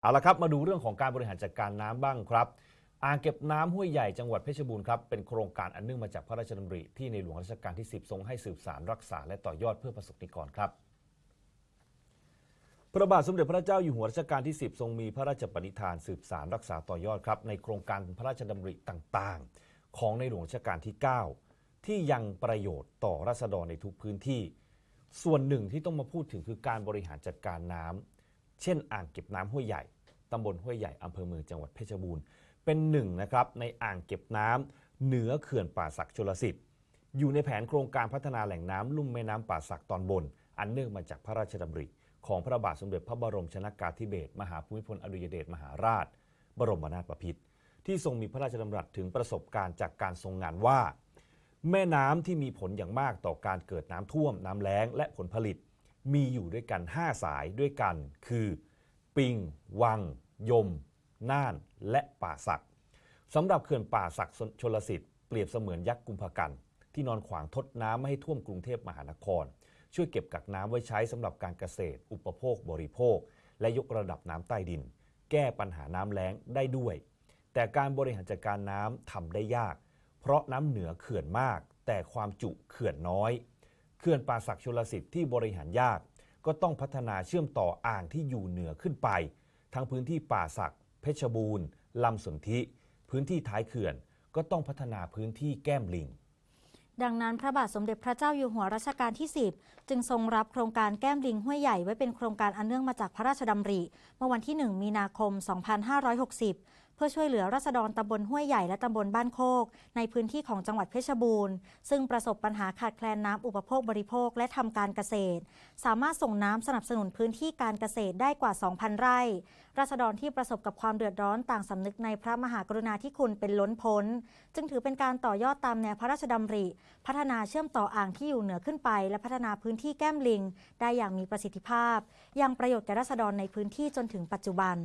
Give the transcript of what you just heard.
เอาละครับมาดูเรื่องของการบริหารจัดการน้ำบ้างครับ อ่างเก็บน้ำห้วยใหญ่จังหวัดเพชรบูรณ์ครับเป็นโครงการอันเนื่องมาจากพระราชดำริที่ในหลวงรัชกาลที่ 10 ทรงให้สืบสารรักษาและต่อยอดเพื่อประสบนิกรครับ พระบาทสมเด็จพระเจ้าอยู่หัวรัชกาลที่ 10 ทรงมีพระราชปณิธานสืบสารรักษาต่อยอดครับในโครงการพระราชดำริต่างๆ ของในหลวงรัชกาลที่ 9 ที่ยังประโยชน์ต่อราษฎรในทุกพื้นที่ ส่วนหนึ่งที่ต้องมาพูดถึงคือการบริหารจัดการน้ำ เช่นอ่างเก็บน้ำห้วยใหญ่ตำบลห้วยใหญ่อำเภอเมืองจังหวัดเพชรบูรณ์ เป็นหนึ่งนะครับในอ่างเก็บน้ำเหนือเขื่อนป่าสักชลสิทธิ์อยู่ในแผนโครงการพัฒนาแหล่งน้ำลุ่มแม่น้ำป่าสักตอนบน อันเนื่องมาจากพระราชดำริ ของพระบาทสมเด็จพระบรมชนากาธิเบศรมหาภูมิพลอดุลยเดชมหาราช บรมนาถบพิตรที่ทรงมีพระราชดำรัสถึงประสบการณ์จากการทรงงานว่า แม่น้ำที่มีผลอย่างมากต่อการเกิดน้ำท่วมน้ำแล้งและผลผลิต มีอยู่ด้วยกัน 5 สายด้วยกัน คือ ปิง วัง ยม น่าน และป่าสักสำหรับเขื่อนป่าสักชลสิทธิ์เปรียบเสมือนยักษ์กุมภกัน ที่นอนขวางทดน้ำไม่ให้ท่วมกรุงเทพมหานคร ช่วยเก็บกักน้ำไว้ใช้สำหรับการเกษตร อุปโภคบริโภค และยกระดับน้ำใต้ดิน แก้ปัญหาน้ำแล้งได้ด้วย แต่การบริหารจัดการน้ำทำได้ยาก เพราะน้ำเหนือเขื่อนมาก แต่ความจุเขื่อนน้อย เขื่อนป่าสักชลสิทธิ์ที่บริหารยาก ก็ต้องพัฒนาเชื่อมต่ออ่างที่อยู่เหนือขึ้นไป ทั้งพื้นที่ป่าสักเพชรบูรณ์ลำสนธิ พื้นที่ท้ายเขื่อนก็ต้องพัฒนาพื้นที่แก้มลิงดังนั้นพระบาทสมเด็จพระเจ้าอยู่หัวรัชกาลที่ 10 จึงทรงรับโครงการแก้มลิงห้วยใหญ่ไว้เป็นโครงการอันเนื่องมาจากพระราชดำริ เมื่อวันที่ 1 มีนาคม 2560 พื่อช่วยเหลือราษฎรตำบลห้วยใหญ่และตำบลบ้านโคก ในพื้นที่ของจังหวัดเพชรบูรณ์ ซึ่งประสบปัญหาขาดแคลนน้ำอุปโภคบริโภคและทำการเกษตร สามารถส่งน้ำสนับสนุนพื้นที่การเกษตรได้กว่า 2,000 ไร่ราษฎรที่ประสบกับความเดือดร้อนต่างสำนึกในพระมหากรุณาธิคุณเป็นล้นพ้น จึงถือเป็นการต่อยอดตามแนวพระราชดำริ พัฒนาเชื่อมต่ออ่างที่อยู่เหนือขึ้นไป และพัฒนาพื้นที่แก้มลิง ได้อย่างมีประสิทธิภาพ ยังประโยชน์แก่ราษฎรในพื้นที่จนถึงปัจจุบัน